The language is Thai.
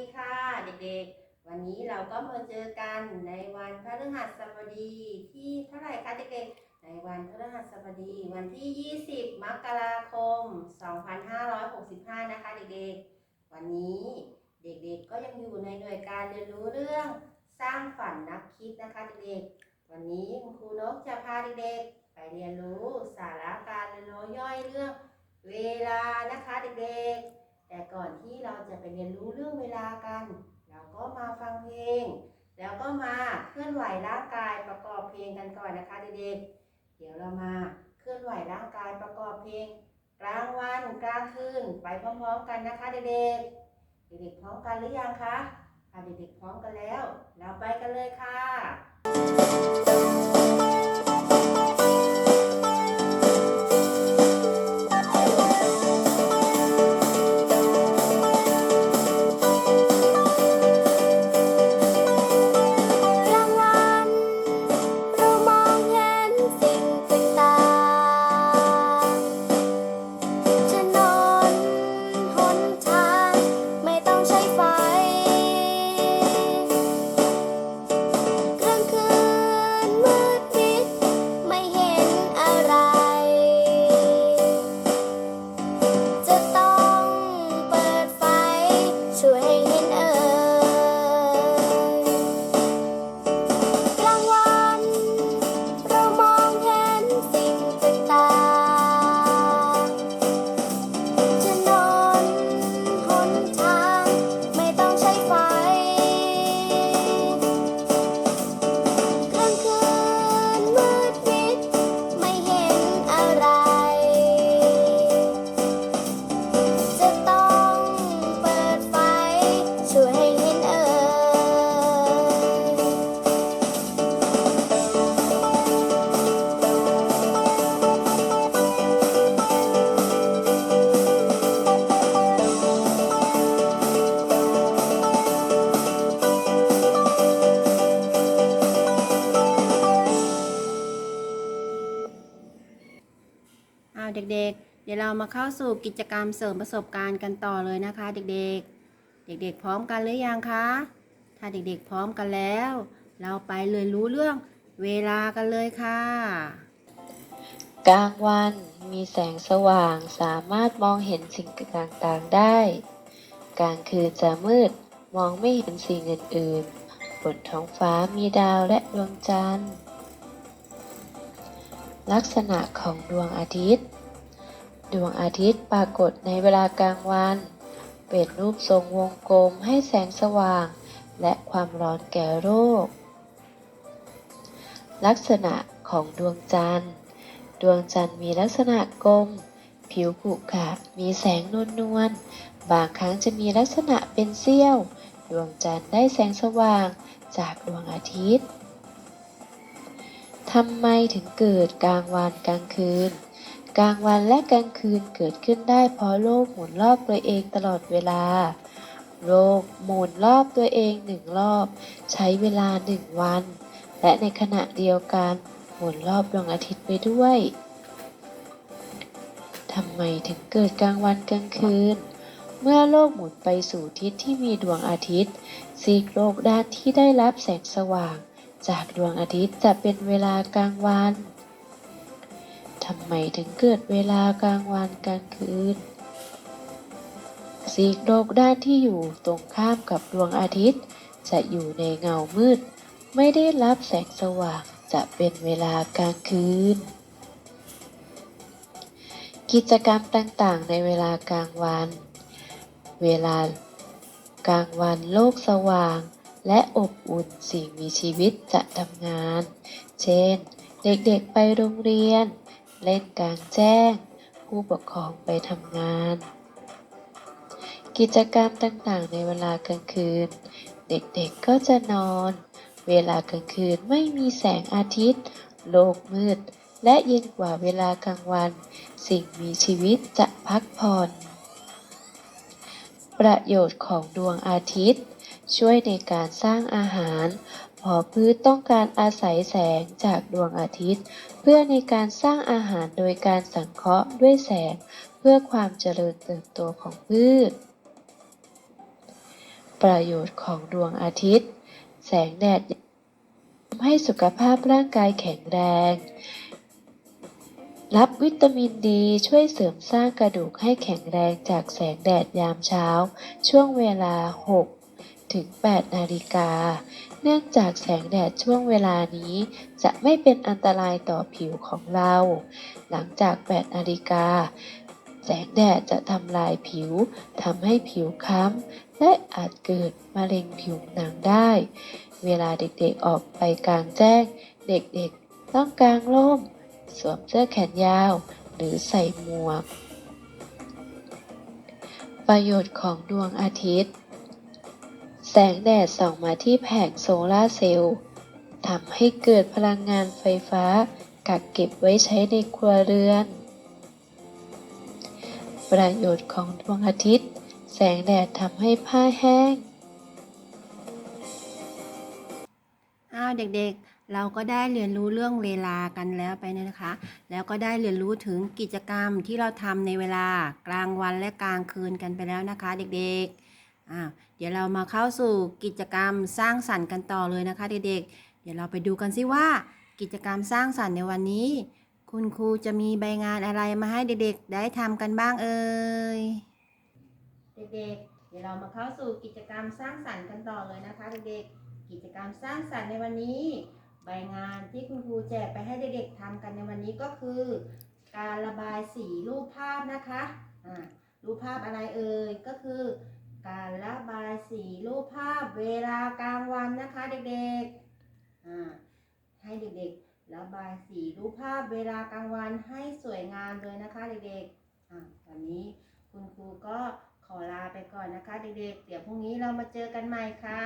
ดีค่ะเด็กๆ วันนี้เราก็มาเจอกันในวันพฤหัสบดีที่เท่าไหร่คะเด็กๆ ในวันพฤหัสบดีวันที่ 20 มกราคม 2565 นะคะเด็กๆ วันนี้เด็กๆ ก็ยังอยู่ในหน่วยการเรียนรู้เรื่องสร้างฝันนักคิดนะคะเด็กๆ วันนี้คุณครูนกจะพาเด็กๆ ไปเรียนรู้สาระการเรียนรู้ย่อยเรื่องเวลานะคะเด็กๆ แต่ก่อนที่เราจะไปเรียนรู้เรื่องเวลากัน เราก็มาฟังเพลง แล้วก็มาเคลื่อนไหวร่างกายประกอบเพลงกันก่อนนะคะเด็กๆ เดี๋ยวเรามาเคลื่อนไหวร่างกายประกอบเพลง กลางวันกลางคืนไปพร้อมๆกันนะคะเด็กๆ เด็กๆพร้อมกันหรือยังคะเด็กๆพร้อมกันแล้ว เราไปกันเลยค่ะ เดี๋ยวเรามาเข้าสู่กิจกรรมเสริมประสบการณ์กันต่อเลยนะคะ เด็กๆ เด็กๆ พร้อมกันหรือยังคะ ถ้าเด็กๆพร้อมกันแล้ว เราไปเรียนรู้เรื่องเวลากันเลยค่ะ กลางวันมีแสงสว่างสามารถมองเห็นสิ่งต่างๆได้ กลางคืนจะมืดมองไม่เห็นสิ่งอื่นๆ บนท้องฟ้ามีดาวและดวงจันทร์ ลักษณะของดวงอาทิตย์ ดวงอาทิตย์ปรากฏในเวลากลางวัน เป็นรูปทรงวงกลมให้แสงสว่าง และความร้อนแก่โลกลักษณะของดวงจันทร์ ดวงจันทร์มีลักษณะกลม ผิวขรุขระมีแสงนวลนวลๆบางครั้งจะมีลักษณะเป็นเสี้ยว ดวงจันทร์ได้แสงสว่างจากดวงอาทิตย์ทำไมถึงเกิดกลางวันกลางคืน กลางวันและกลางคืนเกิดขึ้นได้เพราะโลกหมุนรอบตัวเองตลอดเวลา โลกหมุนรอบตัวเองหนึ่งรอบ ใช้เวลาหนึ่งวัน และในขณะเดียวกันหมุนรอบดวงอาทิตย์ไปด้วยทำไมถึงเกิดกลางวันกลางคืน เมื่อโลกหมุนไปสู่ทิศที่มีดวงอาทิตย์ซีกโลกด้านที่ได้รับแสงสว่าง จากดวงอาทิตย์จะเป็นเวลากลางวัน ทำไมถึงเกิดเวลากลางวันกลางคืนซีกโลกด้านที่อยู่ตรงข้ามกับดวงอาทิตย์ จะอยู่ในเงามืด ไม่ได้รับแสงสว่างจะเป็นเวลากลางคืน กิจกรรมต่างๆ ในเวลากลางวัน เวลากลางวันโลกสว่าง และอบอุ่นสิ่งมีชีวิตจะทำงาน เช่น เด็กๆไปโรงเรียน เล่นกลางแจ้ง ผู้ปกครองไปทำงาน กิจกรรมต่างๆ ในเวลากลางคืน เด็กๆก็จะนอน เวลากลางคืนไม่มีแสงอาทิตย์ โลกมืด และเย็นกว่าเวลากลางวัน สิ่งมีชีวิตจะพักผ่อน ประโยชน์ของดวงอาทิตย์ ช่วยในการสร้างอาหาร พอพืชต้องการอาศัยแสงจากดวงอาทิตย์ เพื่อในการสร้างอาหารโดยการสังเคราะห์ด้วยแสง เพื่อความเจริญเติบโตของพืช ประโยชน์ของดวงอาทิตย์ แสงแดดทำให้สุขภาพร่างกายแข็งแรง รับวิตามินดีช่วยเสริมสร้างกระดูกให้แข็งแรงจากแสงแดดยามเช้า ช่วงเวลา 6 ถึง 8 นาฬิกา เนื่องจากแสงแดดช่วงเวลานี้ จะไม่เป็นอันตรายต่อผิวของเรา หลังจาก 8 นาฬิกา แสงแดดจะทำลายผิวทำให้ผิวค้ำและอาจเกิดมะเร็งผิวหนังได้ เวลาเด็กๆออกไปกลางแจ้ง เด็กๆต้องกางร่ม สวมเสื้อแขนยาว หรือใส่หมวกประโยชน์ของดวงอาทิตย์ แสงแดดส่องมาที่แผงโซลาร์เซลล์ทำให้เกิดพลังงานไฟฟ้า กักเก็บไว้ใช้ในครัวเรือน ประโยชน์ของดวงอาทิตย์ แสงแดดทำให้ผ้าแห้ง อ้าวเด็กๆ เราก็ได้เรียนรู้เรื่องเวลากันแล้วไปนะคะ แล้วก็ได้เรียนรู้ถึงกิจกรรมที่เราทำในเวลากลางวันและกลางคืนกันไปแล้วนะคะ เด็กๆ อ้าวเดี๋ยวเรามาเข้าสู่กิจกรรมสร้างสรรค์กันต่อเลยนะคะเด็กๆ เดี๋ยวเราไปดูกันสิว่ากิจกรรมสร้างสรรค์ในวันนี้ คุณครูจะมีใบงานอะไรมาให้เด็กๆ ได้ทำกันบ้างเอ่ยเด็กๆ เดี๋ยวเรามาเข้าสู่กิจกรรมสร้างสรรค์กันต่อเลยนะคะเด็กๆ กิจกรรมสร้างสรรค์ในวันนี้ ใบงานที่คุณครูแจกไปให้เด็กๆทำกันในวันนี้ก็คือ การระบายสีรูปภาพนะคะอ่ารูปภาพอะไรเอ่ยก็คือ การระบายสีรูปภาพเวลากลางวันนะคะเด็กๆ ให้เด็กๆ ระบายสีรูปภาพเวลากลางวันให้สวยงามเลยนะคะเด็กๆอ่าวันนี้คุณครูก็ขอลาไปก่อนนะคะเด็กๆ เดี๋ยวพรุ่งนี้เรามาเจอกันใหม่ค่ะ